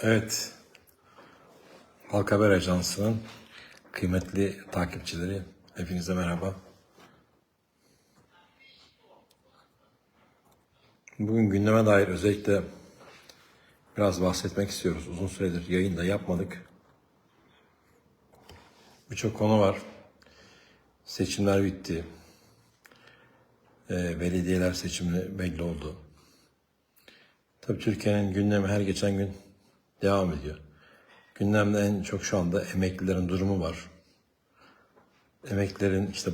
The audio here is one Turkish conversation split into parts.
Evet. Halk Haber Ajansı'nın kıymetli takipçileri, hepinize merhaba. Bugün gündeme dair özellikle biraz bahsetmek istiyoruz. Uzun süredir yayın da yapmadık. Birçok konu var. Seçimler bitti. Ee, belediyeler seçimi belli oldu. Tabii Türkiye'nin gündemi her geçen gün devam ediyor. Gündemde en çok şu anda emeklilerin durumu var. Emeklilerin işte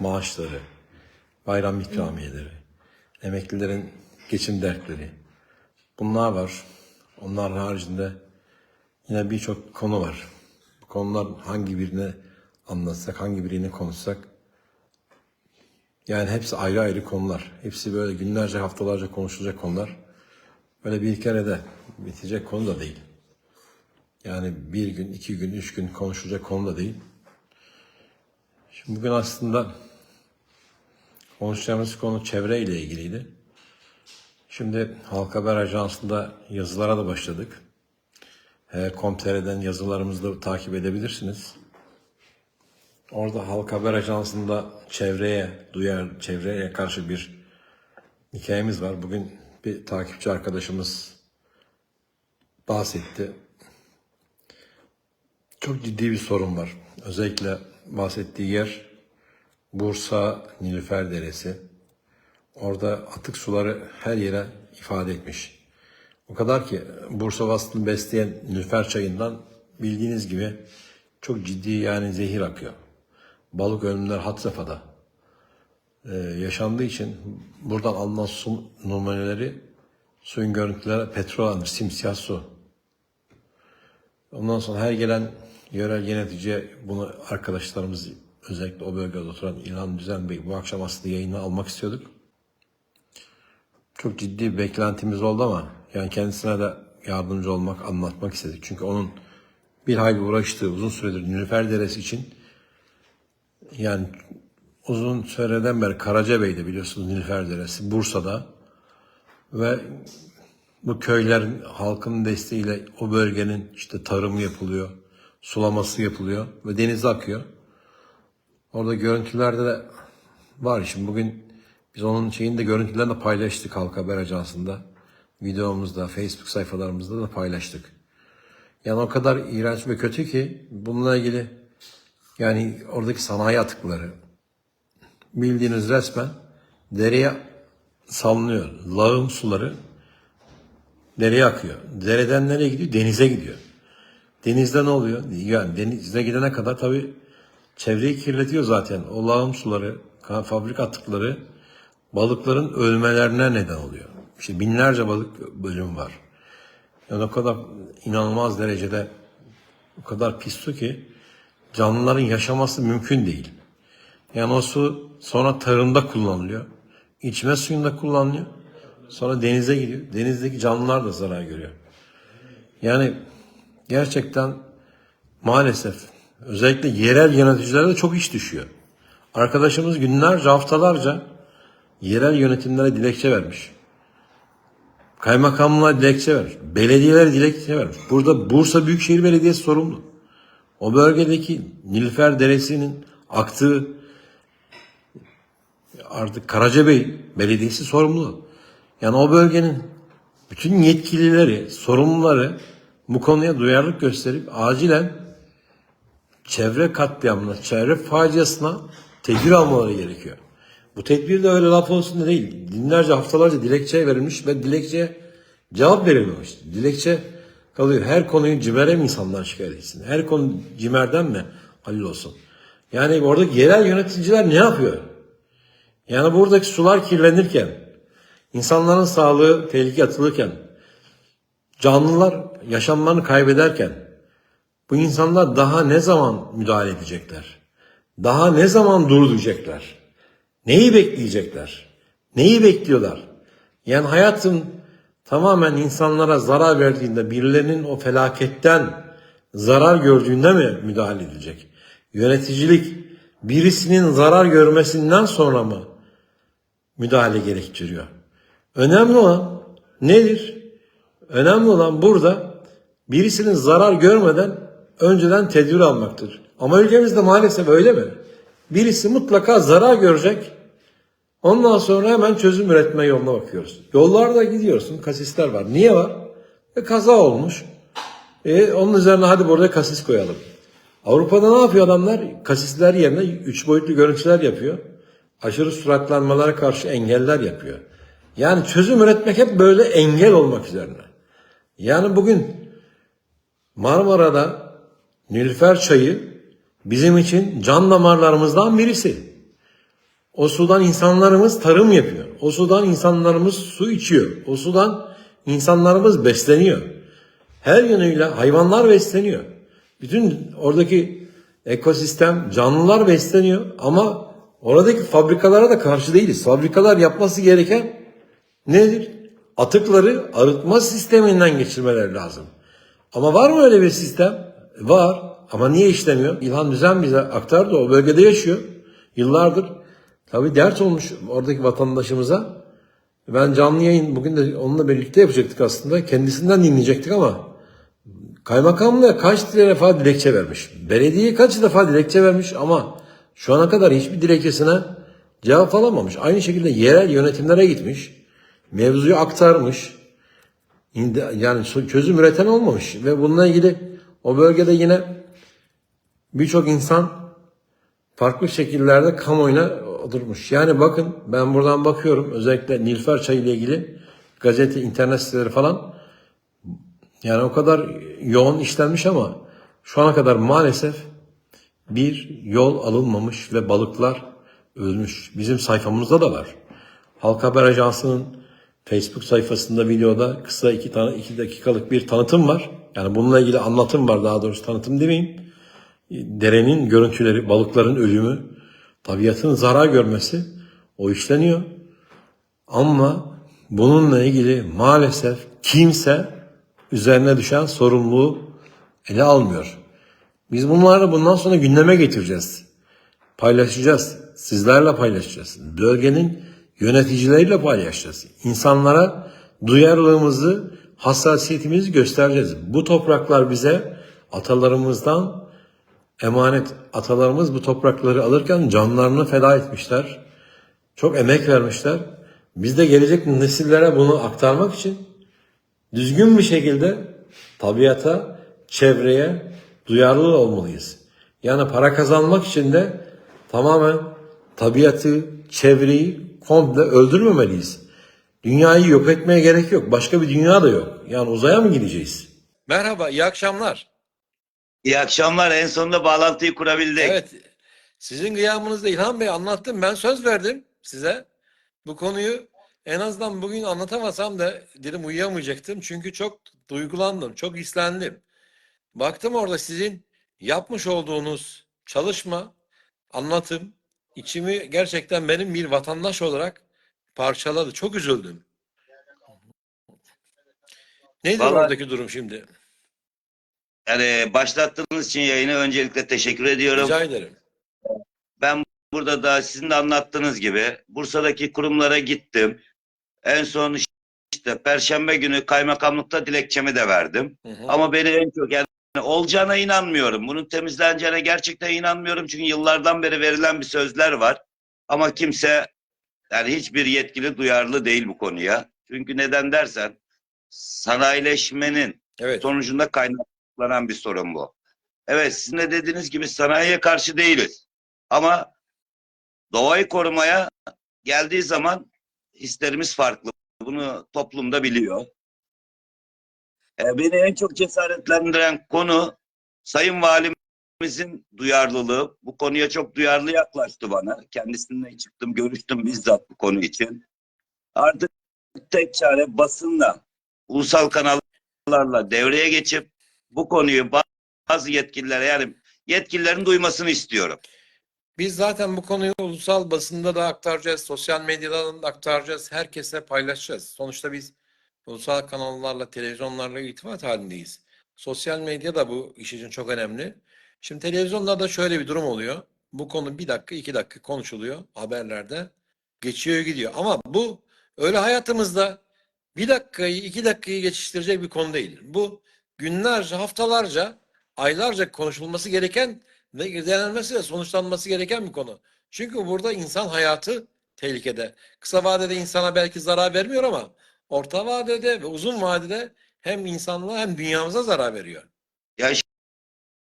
maaşları, bayram ikramiyeleri, emeklilerin geçim dertleri. Bunlar var. Onların haricinde yine birçok konu var. Bu konular hangi birini anlatsak, hangi birini konuşsak yani hepsi ayrı ayrı konular. Hepsi böyle günlerce, haftalarca konuşulacak konular. Böyle bir kerede bitecek konu da değil. Yani bir gün, iki gün, üç gün konuşulacak konu da değil. Şimdi bugün aslında konuşacağımız konu çevre ile ilgiliydi. Şimdi Halk Haber Ajansı'nda yazılara da başladık. Com.tr'den yazılarımızı da takip edebilirsiniz. Orada Halk Haber Ajansı'nda çevreye, duyar, çevreye karşı bir hikayemiz var. Bugün bir takipçi arkadaşımız bahsetti. Çok ciddi bir sorun var. Özellikle bahsettiği yer Bursa Nilüfer Deresi. Orada atık suları her yere ifade etmiş. O kadar ki Bursa Vasıtını besleyen Nilüfer çayından bildiğiniz gibi çok ciddi yani zehir akıyor. Balık ölümler had safhada. Ee, yaşandığı için buradan alınan su numuneleri suyun görüntüleri petrol almış, simsiyah su. Ondan sonra her gelen yerel yöneticiye bunu arkadaşlarımız özellikle o bölgede oturan İlhan Düzen Bey bu akşam aslında yayına almak istiyorduk. Çok ciddi beklentimiz oldu ama yani kendisine de yardımcı olmak, anlatmak istedik. Çünkü onun bir hayli uğraştığı uzun süredir Nilüfer Deresi için yani uzun süreden beri Karacabey'de biliyorsunuz Nilüfer Deresi, Bursa'da ve bu köylerin halkın desteğiyle o bölgenin işte tarımı yapılıyor, sulaması yapılıyor ve denize akıyor. Orada görüntülerde de var. Şimdi bugün biz onun şeyini de görüntülerini de paylaştık Halk Haber Ajansı'nda. Videomuzda, Facebook sayfalarımızda da paylaştık. Yani o kadar iğrenç ve kötü ki bununla ilgili yani oradaki sanayi atıkları bildiğiniz resmen dereye salınıyor. Lağım suları dereye akıyor. Dereden nereye gidiyor? Denize gidiyor. Denizde ne oluyor? Yani denize gidene kadar tabii çevreyi kirletiyor zaten. O lağım suları, fabrika atıkları balıkların ölmelerine neden oluyor. İşte binlerce balık bölümü var. Yani o kadar inanılmaz derecede o kadar pis su ki canlıların yaşaması mümkün değil. Yani o su sonra tarımda kullanılıyor. İçme suyunda kullanılıyor. Sonra denize gidiyor. Denizdeki canlılar da zarar görüyor. Yani gerçekten maalesef özellikle yerel yöneticilere de çok iş düşüyor. Arkadaşımız günlerce haftalarca yerel yönetimlere dilekçe vermiş. Kaymakamlığa dilekçe vermiş. Belediyelere dilekçe vermiş. Burada Bursa Büyükşehir Belediyesi sorumlu. O bölgedeki Nilüfer Deresi'nin aktığı artık Karacabey Belediyesi sorumlu. Yani o bölgenin bütün yetkilileri, sorumluları bu konuya duyarlılık gösterip acilen çevre katliamına, çevre faciasına tedbir almaları gerekiyor. Bu tedbir de öyle laf olsun da değil. Binlerce haftalarca dilekçe verilmiş ve dilekçeye cevap verilmemiş. Dilekçe kalıyor. Her konuyu CİMER'e mi insanlar şikayet etsin? Her konu CİMER'den mi halil olsun? Yani oradaki yerel yöneticiler ne yapıyor? Yani buradaki sular kirlenirken, insanların sağlığı tehlikeye atılırken, canlılar yaşamlarını kaybederken, bu insanlar daha ne zaman müdahale edecekler? Daha ne zaman durduracaklar? Neyi bekleyecekler? Neyi bekliyorlar? Yani hayatın tamamen insanlara zarar verdiğinde birilerinin o felaketten zarar gördüğünde mi müdahale edilecek? Yöneticilik birisinin zarar görmesinden sonra mı müdahale gerektiriyor? Önemli olan nedir? Önemli olan burada birisinin zarar görmeden önceden tedbir almaktır. Ama ülkemizde maalesef öyle mi? Birisi mutlaka zarar görecek. Ondan sonra hemen çözüm üretme yoluna bakıyoruz. Yollarda gidiyorsun, kasisler var. Niye var? E, kaza olmuş. E, onun üzerine hadi burada kasis koyalım. Avrupa'da ne yapıyor adamlar? Kasisler yerine üç boyutlu görüntüler yapıyor. Aşırı suratlanmalara karşı engeller yapıyor. Yani çözüm üretmek hep böyle engel olmak üzerine. Yani bugün Marmara'da Nilüfer çayı bizim için can damarlarımızdan birisi. O sudan insanlarımız tarım yapıyor. O sudan insanlarımız su içiyor. O sudan insanlarımız besleniyor. Her yönüyle hayvanlar besleniyor. Bütün oradaki ekosistem canlılar besleniyor ama oradaki fabrikalara da karşı değiliz. Fabrikalar yapması gereken nedir? Atıkları arıtma sisteminden geçirmeleri lazım. Ama var mı öyle bir sistem? Var. Ama niye işlemiyor? İlhan Düzen bize aktardı. O bölgede yaşıyor. Yıllardır. Tabii dert olmuş oradaki vatandaşımıza. Ben canlı yayın bugün de onunla birlikte yapacaktık aslında. Kendisinden dinleyecektik ama kaymakamlığa kaç defa dilekçe vermiş. Belediyeye kaç defa dilekçe vermiş ama şu ana kadar hiçbir dilekçesine cevap alamamış. Aynı şekilde yerel yönetimlere gitmiş. Mevzuyu aktarmış. Yani çözüm üreten olmamış. Ve bununla ilgili o bölgede yine birçok insan farklı şekillerde kamuoyuna durmuş. Yani bakın ben buradan bakıyorum özellikle Nilüfer Çayı ile ilgili gazete, internet siteleri falan yani o kadar yoğun işlenmiş ama şu ana kadar maalesef bir yol alınmamış ve balıklar ölmüş. Bizim sayfamızda da var. Halk Haber Ajansı'nın Facebook sayfasında videoda kısa iki tane iki dakikalık bir tanıtım var. Yani bununla ilgili anlatım var daha doğrusu tanıtım demeyeyim. Derenin görüntüleri, balıkların ölümü, tabiatın zarar görmesi o işleniyor. Ama bununla ilgili maalesef kimse üzerine düşen sorumluluğu ele almıyor. Biz bunları bundan sonra gündeme getireceğiz. Paylaşacağız. Sizlerle paylaşacağız. Bölgenin yöneticileriyle paylaşacağız. İnsanlara duyarlılığımızı, hassasiyetimizi göstereceğiz. Bu topraklar bize atalarımızdan emanet. Atalarımız bu toprakları alırken canlarını feda etmişler. Çok emek vermişler. Biz de gelecek nesillere bunu aktarmak için düzgün bir şekilde tabiata, çevreye duyarlı olmalıyız. Yani para kazanmak için de tamamen tabiatı, çevreyi komple öldürmemeliyiz. Dünyayı yok etmeye gerek yok. Başka bir dünya da yok. Yani uzaya mı gideceğiz? Merhaba, iyi akşamlar. İyi akşamlar. En sonunda bağlantıyı kurabildik. Evet, sizin gıyabınızda İlhan Bey anlattım. Ben söz verdim size. Bu konuyu en azından bugün anlatamasam da dedim uyuyamayacaktım. Çünkü çok duygulandım, çok hislendim. Baktım orada sizin yapmış olduğunuz çalışma, anlatım içimi gerçekten benim bir vatandaş olarak parçaladı. Çok üzüldüm. Nedir Vallahi- oradaki durum şimdi? Yani başlattığınız için yayını öncelikle teşekkür ediyorum. Rica ederim. Ben burada da sizin de anlattığınız gibi Bursa'daki kurumlara gittim. En son işte Perşembe günü kaymakamlıkta dilekçemi de verdim. Hı hı. Ama beni en çok yani olacağına inanmıyorum. Bunun temizleneceğine gerçekten inanmıyorum. Çünkü yıllardan beri verilen bir sözler var. Ama kimse yani hiçbir yetkili duyarlı değil bu konuya. Çünkü neden dersen sanayileşmenin Evet. sonucunda kaynaklanan bir sorun bu. Evet sizin de dediğiniz gibi sanayiye karşı değiliz. Ama doğayı korumaya geldiği zaman hislerimiz farklı. Bunu toplumda biliyor. Ee, beni en çok cesaretlendiren konu Sayın Valimizin duyarlılığı. Bu konuya çok duyarlı yaklaştı bana. Kendisininle çıktım, görüştüm bizzat bu konu için. Artık tek çare basınla, ulusal kanallarla devreye geçip bu konuyu bazı yetkililere yani yetkililerin duymasını istiyorum. Biz zaten bu konuyu ulusal basında da aktaracağız, sosyal medyadan da aktaracağız, herkese paylaşacağız. Sonuçta biz ulusal kanallarla, televizyonlarla irtibat halindeyiz. Sosyal medya da bu iş için çok önemli. Şimdi televizyonlarda şöyle bir durum oluyor. Bu konu bir dakika, iki dakika konuşuluyor haberlerde. Geçiyor gidiyor. Ama bu öyle hayatımızda bir dakikayı, iki dakikayı geçiştirecek bir konu değil. Bu günlerce, haftalarca, aylarca konuşulması gereken ve irdelenmesi ve sonuçlanması gereken bir konu. Çünkü burada insan hayatı tehlikede. Kısa vadede insana belki zarar vermiyor ama orta vadede ve uzun vadede hem insanlığa hem dünyamıza zarar veriyor. Ya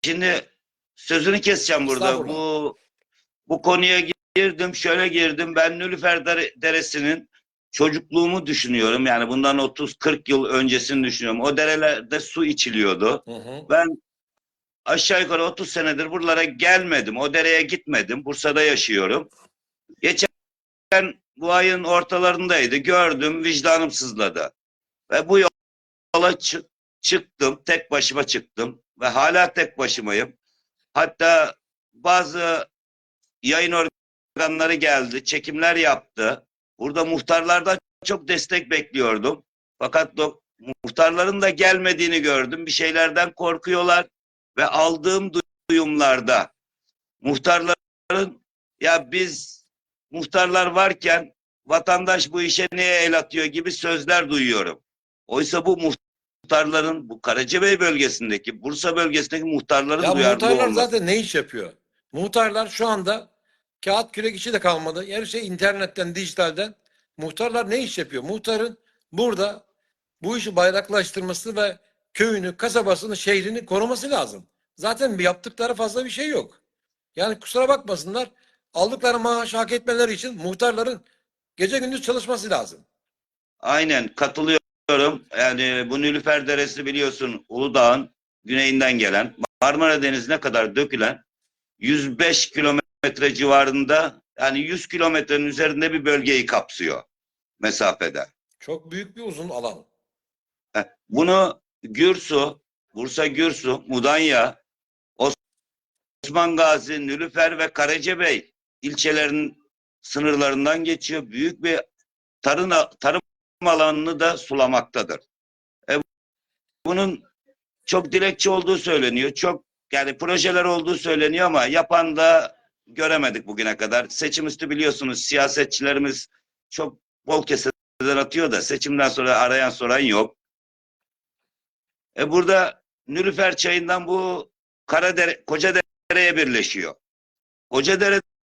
şimdi sözünü keseceğim burada. Bu bu konuya girdim, şöyle girdim. Ben Nülüfer Dere- Deresi'nin çocukluğumu düşünüyorum. Yani bundan 30-40 yıl öncesini düşünüyorum. O derelerde su içiliyordu. Hı hı. Ben aşağı yukarı 30 senedir buralara gelmedim. O dereye gitmedim. Bursa'da yaşıyorum. Geçen bu ayın ortalarındaydı. Gördüm, vicdanım sızladı. Ve bu yola çı- çıktım. Tek başıma çıktım. Ve hala tek başımayım. Hatta bazı yayın organları geldi. Çekimler yaptı. Burada muhtarlardan çok destek bekliyordum. Fakat muhtarların da gelmediğini gördüm. Bir şeylerden korkuyorlar ve aldığım duyumlarda muhtarların ya biz muhtarlar varken vatandaş bu işe niye el atıyor gibi sözler duyuyorum. Oysa bu muhtarların bu Karacabey bölgesindeki Bursa bölgesindeki muhtarların Ya duyarlı muhtarlar olması. zaten ne iş yapıyor? Muhtarlar şu anda kağıt kürek işi de kalmadı. Her şey internetten, dijitalden. Muhtarlar ne iş yapıyor? Muhtarın burada bu işi bayraklaştırması ve köyünü, kasabasını, şehrini koruması lazım. Zaten yaptıkları fazla bir şey yok. Yani kusura bakmasınlar. Aldıkları maaşı hak etmeleri için muhtarların gece gündüz çalışması lazım. Aynen katılıyorum. Yani bu Nilüfer Deresi biliyorsun Uludağ'ın güneyinden gelen Marmara Denizi'ne kadar dökülen 105 kilometre civarında yani 100 kilometrenin üzerinde bir bölgeyi kapsıyor mesafede. Çok büyük bir uzun alan. Bunu Gürsu, Bursa Gürsu, Mudanya, Osman Gazi, Nülüfer ve Karacabey ilçelerinin sınırlarından geçiyor. Büyük bir tarım, tarım alanını da sulamaktadır. E, bunun çok dilekçi olduğu söyleniyor. Çok yani projeler olduğu söyleniyor ama yapan da göremedik bugüne kadar. Seçim üstü biliyorsunuz siyasetçilerimiz çok bol keseden atıyor da seçimden sonra arayan soran yok. E burada Nülüfer çayından bu Karadere, Kocadere'ye birleşiyor.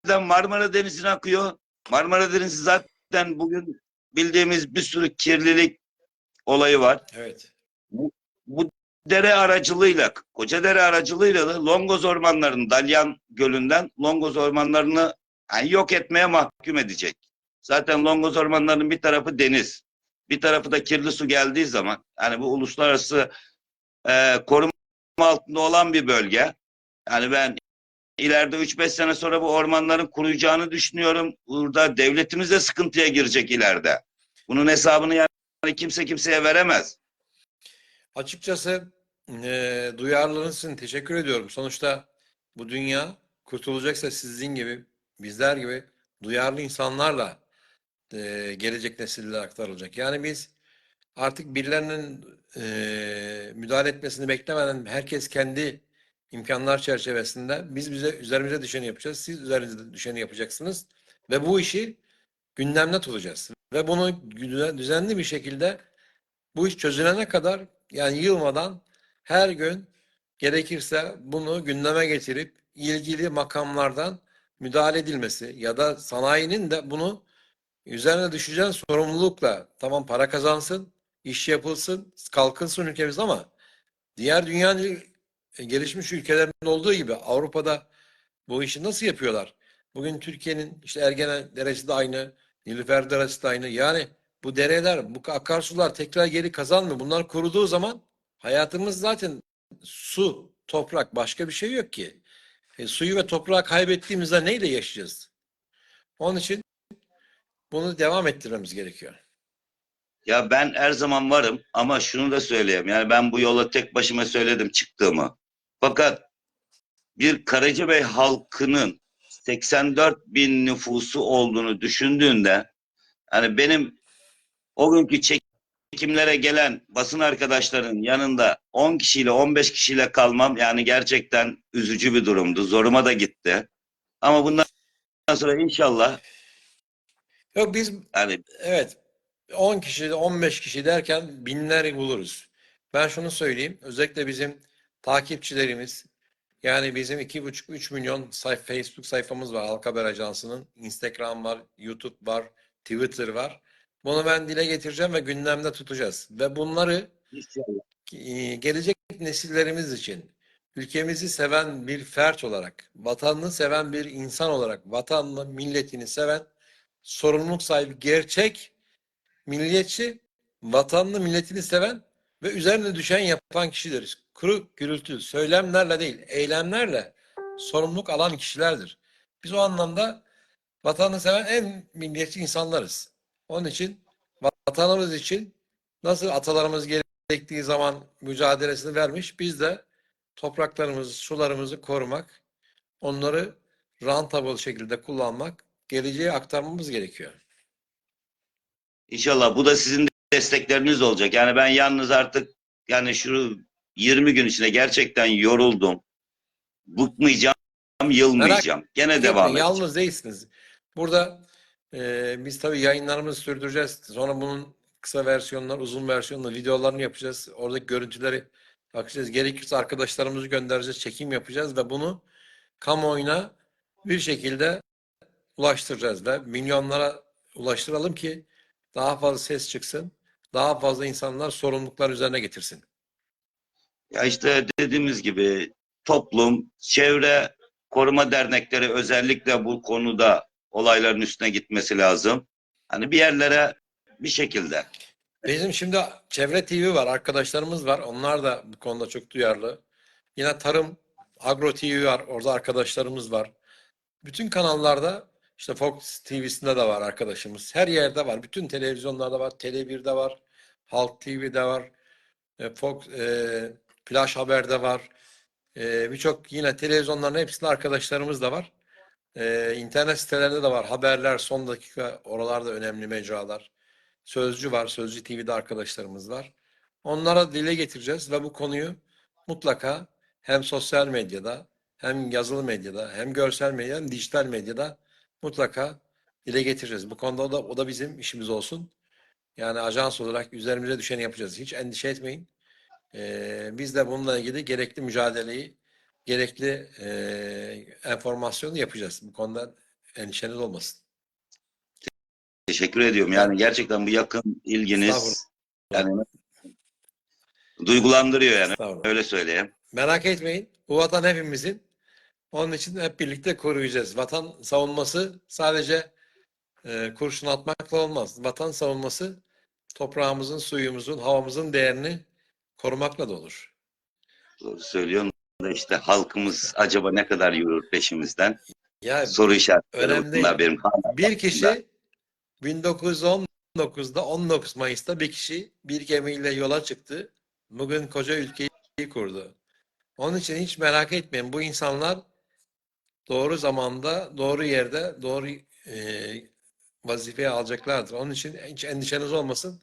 Kocadere'den Marmara Denizi'ne akıyor. Marmara Denizi zaten bugün bildiğimiz bir sürü kirlilik olayı var. Evet. Bu dere aracılığıyla, Kocadere aracılığıyla da Longoz ormanlarının, Dalyan Gölü'nden Longoz ormanlarını yani yok etmeye mahkum edecek. Zaten Longoz ormanlarının bir tarafı deniz, bir tarafı da kirli su geldiği zaman, yani bu uluslararası e, koruma altında olan bir bölge. Yani ben ileride 3-5 sene sonra bu ormanların kuruyacağını düşünüyorum. Burada devletimiz de sıkıntıya girecek ileride. Bunun hesabını yani kimse kimseye veremez. Açıkçası eee duyarlılığınız teşekkür ediyorum. Sonuçta bu dünya kurtulacaksa sizin gibi, bizler gibi duyarlı insanlarla eee, gelecek nesillere aktarılacak. Yani biz artık birilerinin eee, müdahale etmesini beklemeden herkes kendi imkanlar çerçevesinde biz bize üzerimize düşeni yapacağız. Siz üzerinize düşeni yapacaksınız ve bu işi gündemde tutacağız. Ve bunu düzen- düzenli bir şekilde bu iş çözülene kadar yani yılmadan her gün gerekirse bunu gündeme getirip ilgili makamlardan müdahale edilmesi ya da sanayinin de bunu üzerine düşeceğin sorumlulukla tamam para kazansın, iş yapılsın, kalkınsın ülkemiz ama diğer dünyanın gelişmiş ülkelerinde olduğu gibi Avrupa'da bu işi nasıl yapıyorlar? Bugün Türkiye'nin işte Ergene Deresi de aynı, Nilüfer Deresi de aynı. Yani bu dereler, bu akarsular tekrar geri kazanmıyor. Bunlar kuruduğu zaman hayatımız zaten su, toprak başka bir şey yok ki. E, suyu ve toprağı kaybettiğimizde neyle yaşayacağız? Onun için bunu devam ettirmemiz gerekiyor. Ya ben her zaman varım ama şunu da söyleyeyim. Yani ben bu yola tek başıma söyledim çıktığımı. Fakat bir Karacabey halkının 84 bin nüfusu olduğunu düşündüğünde hani benim o günkü çekimlere gelen basın arkadaşların yanında 10 kişiyle 15 kişiyle kalmam yani gerçekten üzücü bir durumdu. Zoruma da gitti. Ama bundan sonra inşallah Yok biz yani evet 10 kişi 15 kişi derken binler buluruz. Ben şunu söyleyeyim. Özellikle bizim takipçilerimiz yani bizim 2,5-3 milyon sayf Facebook sayfamız var Halk Haber Ajansı'nın. Instagram var, YouTube var, Twitter var. Bunu ben dile getireceğim ve gündemde tutacağız. Ve bunları İnşallah. e, gelecek nesillerimiz için ülkemizi seven bir fert olarak, vatanını seven bir insan olarak, vatanını, milletini seven, sorumluluk sahibi, gerçek milliyetçi, vatanını, milletini seven ve üzerine düşen yapan kişidir. Kuru gürültü, söylemlerle değil, eylemlerle sorumluluk alan kişilerdir. Biz o anlamda vatanını seven en milliyetçi insanlarız. Onun için vatanımız için nasıl atalarımız gerektiği zaman mücadelesini vermiş, biz de topraklarımızı, sularımızı korumak, onları rentable şekilde kullanmak, geleceğe aktarmamız gerekiyor. İnşallah bu da sizin destekleriniz olacak. Yani ben yalnız artık yani şu 20 gün içinde gerçekten yoruldum. Bıkmayacağım, yılmayacağım. Gene devam edeceğim. Yalnız değilsiniz. Burada e, biz tabii yayınlarımızı sürdüreceğiz. Sonra bunun kısa versiyonlar, uzun versiyonlar, videolarını yapacağız. Oradaki görüntüleri bakacağız. Gerekirse arkadaşlarımızı göndereceğiz, çekim yapacağız ve bunu kamuoyuna bir şekilde ulaştıracağız ve milyonlara ulaştıralım ki daha fazla ses çıksın. Daha fazla insanlar sorumluluklar üzerine getirsin. Ya işte dediğimiz gibi toplum, çevre koruma dernekleri özellikle bu konuda olayların üstüne gitmesi lazım. Hani bir yerlere bir şekilde. Bizim şimdi Çevre TV var, arkadaşlarımız var. Onlar da bu konuda çok duyarlı. Yine Tarım, Agro TV var, orada arkadaşlarımız var. Bütün kanallarda, işte Fox TV'sinde de var arkadaşımız. Her yerde var. Bütün televizyonlarda var. Tele1'de var. Halk TV'de var. e, Fox, e, Flash Haber'de var. E, Birçok yine televizyonların hepsinde arkadaşlarımız da var. E, internet sitelerinde de var. Haberler, son dakika, oralarda önemli mecralar. Sözcü var, Sözcü TV'de arkadaşlarımız var. Onlara dile getireceğiz ve bu konuyu mutlaka hem sosyal medyada, hem yazılı medyada, hem görsel medyada, hem dijital medyada mutlaka dile getireceğiz. Bu konuda o da, o da bizim işimiz olsun. Yani ajans olarak üzerimize düşeni yapacağız. Hiç endişe etmeyin. Ee, biz de bununla ilgili gerekli mücadeleyi, gerekli e, enformasyonu yapacağız. Bu konuda endişeniz olmasın. Teşekkür ediyorum. Yani gerçekten bu yakın ilginiz yani duygulandırıyor yani. Öyle söyleyeyim. Merak etmeyin. Bu vatan hepimizin. Onun için hep birlikte koruyacağız. Vatan savunması sadece e, kurşun atmakla olmaz. Vatan savunması toprağımızın, suyumuzun, havamızın değerini korumakla da olur. Doğru söylüyorsun da işte halkımız acaba ne kadar yürür peşimizden? Ya Soru işaretleri önemli bunlar benim. bir kişi 1919'da 19 Mayıs'ta bir kişi bir gemiyle yola çıktı. Bugün koca ülkeyi kurdu. Onun için hiç merak etmeyin. Bu insanlar doğru zamanda, doğru yerde, doğru e, vazifeye alacaklardır. Onun için hiç endişeniz olmasın.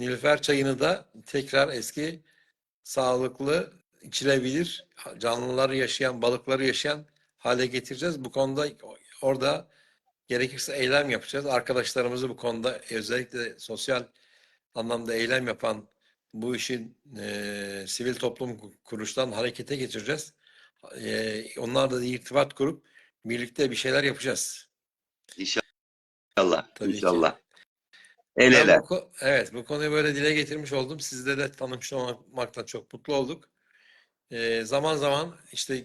Nilüfer çayını da tekrar eski sağlıklı, içilebilir, canlıları yaşayan, balıkları yaşayan hale getireceğiz. Bu konuda orada gerekirse eylem yapacağız. Arkadaşlarımızı bu konuda özellikle sosyal anlamda eylem yapan bu işin e, sivil toplum kuruluştan harekete geçireceğiz. E, onlarla da irtibat kurup birlikte bir şeyler yapacağız. İnşallah. Tabii ki. El Ben ele. bu evet, bu konuyu böyle dile getirmiş oldum. Sizle de tanışmış olmaktan çok mutlu olduk. Ee, zaman zaman işte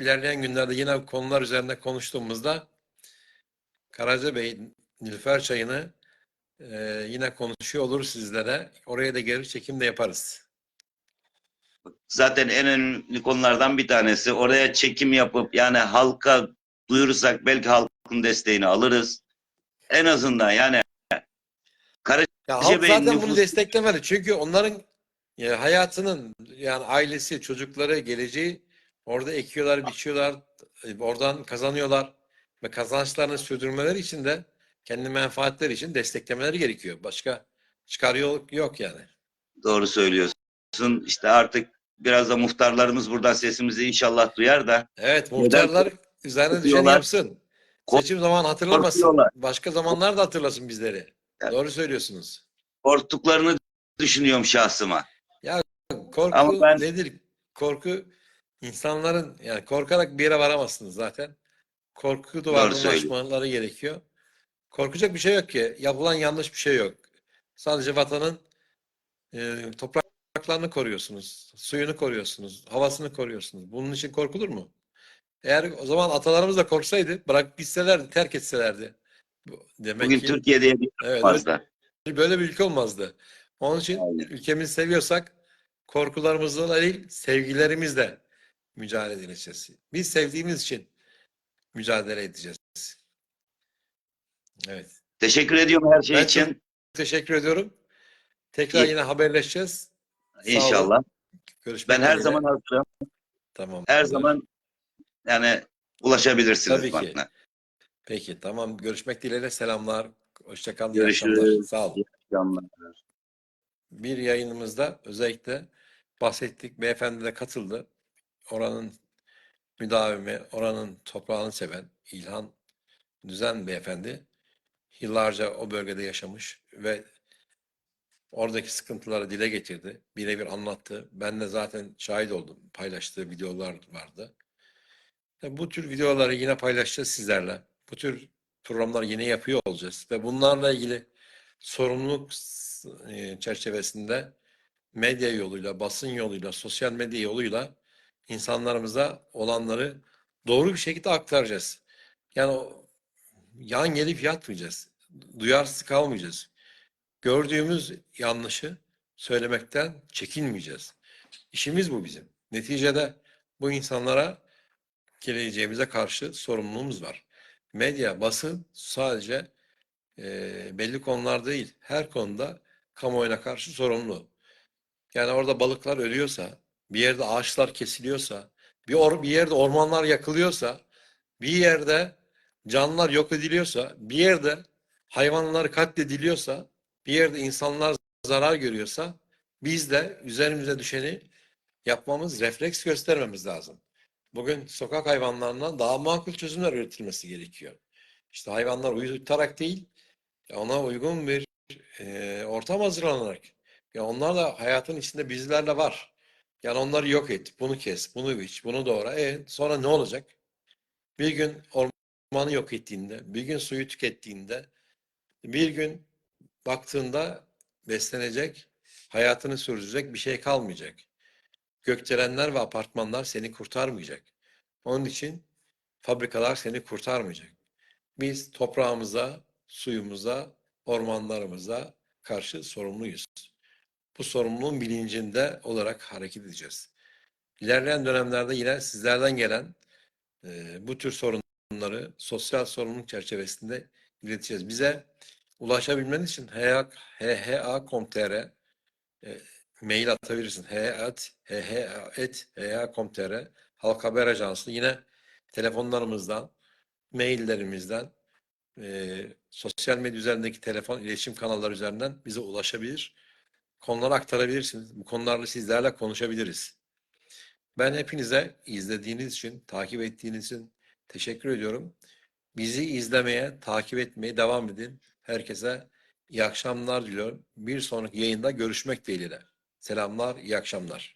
ilerleyen günlerde yine konular üzerinde konuştuğumuzda Karaca Bey Nilüfer Çayı'nı e, yine konuşuyor oluruz sizlere. Oraya da geri çekim de yaparız. Zaten en önemli konulardan bir tanesi. Oraya çekim yapıp yani halka duyurursak belki halkın desteğini alırız. En azından yani Ya halk Bey'in zaten bunu nüfus- desteklemeli. Çünkü onların e, hayatının yani ailesi, çocukları, geleceği orada ekiyorlar, biçiyorlar, oradan kazanıyorlar ve kazançlarını sürdürmeleri için de kendi menfaatleri için desteklemeleri gerekiyor. Başka çıkar yol yok yani. doğru söylüyorsun. İşte artık biraz da muhtarlarımız buradan sesimizi inşallah duyar da Evet, Neden muhtarlar üzerine düşeni yapsın. Seçim zaman hatırlamasın. Başka zamanlar da hatırlasın bizleri. Doğru söylüyorsunuz. korktuklarını düşünüyorum şahsıma. korku Ama ben- nedir? Korku insanların yani korkarak bir yere varamazsınız zaten. Korku söylüyorsun. aşmaları gerekiyor. Korkacak bir şey yok ki. Yapılan yanlış bir şey yok. Sadece vatanın e, topraklarını koruyorsunuz. Suyunu koruyorsunuz. Havasını koruyorsunuz. Bunun için korkulur mu? Eğer o zaman atalarımız da korksaydı bırakıp gitselerdi, terk etselerdi. Demek Bugün ki Türkiye diye bir evet, fazla. böyle bir ülke olmazdı. Onun için Aynen. ülkemizi seviyorsak korkularımızla değil, sevgilerimizle mücadele edeceğiz. Biz sevdiğimiz için mücadele edeceğiz. Evet. Teşekkür ediyorum her şey Ben için. teşekkür ediyorum. Tekrar İyi. yine haberleşeceğiz. İnşallah. Görüşmek Ben her dileğiyle. zaman hazırım. tamam. Her olur. zaman yani ulaşabilirsiniz Tabii ki. Peki tamam. Görüşmek dileğiyle selamlar. Hoşça kalın. iyi Görüşürüz. Sağ olun. İyi bir yayınımızda özellikle bahsettik. Beyefendi de katıldı. Oranın müdavimi, oranın toprağını seven İlhan Düzen beyefendi yıllarca o bölgede yaşamış ve oradaki sıkıntıları dile getirdi. Birebir anlattı. Ben de zaten şahit oldum. Paylaştığı videolar vardı. E, Bu tür videoları yine paylaşacağız sizlerle. Bu tür programlar yine yapıyor olacağız. Ve bunlarla ilgili sorumluluk e, çerçevesinde medya yoluyla, basın yoluyla, sosyal medya yoluyla insanlarımıza olanları doğru bir şekilde aktaracağız. Yani yan gelip yatmayacağız. Duyarsız kalmayacağız. Gördüğümüz yanlışı söylemekten çekinmeyeceğiz. İşimiz bu bizim. Neticede bu insanlara geleceğimize karşı sorumluluğumuz var. Medya, basın sadece e, belli konular değil, her konuda kamuoyuna karşı sorumlu. Yani orada balıklar ölüyorsa, bir yerde ağaçlar kesiliyorsa, bir, or, bir yerde ormanlar yakılıyorsa, bir yerde canlılar yok ediliyorsa, bir yerde hayvanlar katlediliyorsa, bir yerde insanlar zarar görüyorsa, biz de üzerimize düşeni yapmamız, refleks göstermemiz lazım. Bugün sokak hayvanlarından daha makul çözümler üretilmesi gerekiyor. İşte hayvanlar uyutarak değil, ona uygun bir e, ortam hazırlanarak. Ya onlar da hayatın içinde bizlerle var. Yani onları yok et, bunu kes, bunu biç, bunu doğra. E sonra ne olacak? Bir gün ormanı yok ettiğinde, bir gün suyu tükettiğinde, bir gün baktığında beslenecek, hayatını sürdürecek bir şey kalmayacak. Gökdelenler ve apartmanlar seni kurtarmayacak. Onun için fabrikalar seni kurtarmayacak. Biz toprağımıza, suyumuza, ormanlarımıza karşı sorumluyuz. Bu sorumluluğun bilincinde olarak hareket edeceğiz. İlerleyen dönemlerde yine sizlerden gelen e, bu tür sorunları sosyal sorumluluk çerçevesinde ileteceğiz. Bize ulaşabilmeniz için hha.com.tr e, mail atabilirsin. hha.com.tr Halk Haber Ajansı yine telefonlarımızdan, maillerimizden, e, sosyal medya üzerindeki telefon iletişim kanalları üzerinden bize ulaşabilir. Konuları aktarabilirsiniz. Bu konularla sizlerle konuşabiliriz. Ben hepinize izlediğiniz için, takip ettiğiniz için teşekkür ediyorum. Bizi izlemeye, takip etmeye devam edin. Herkese iyi akşamlar diliyorum. Bir sonraki yayında görüşmek dileğiyle. Selamlar, iyi akşamlar.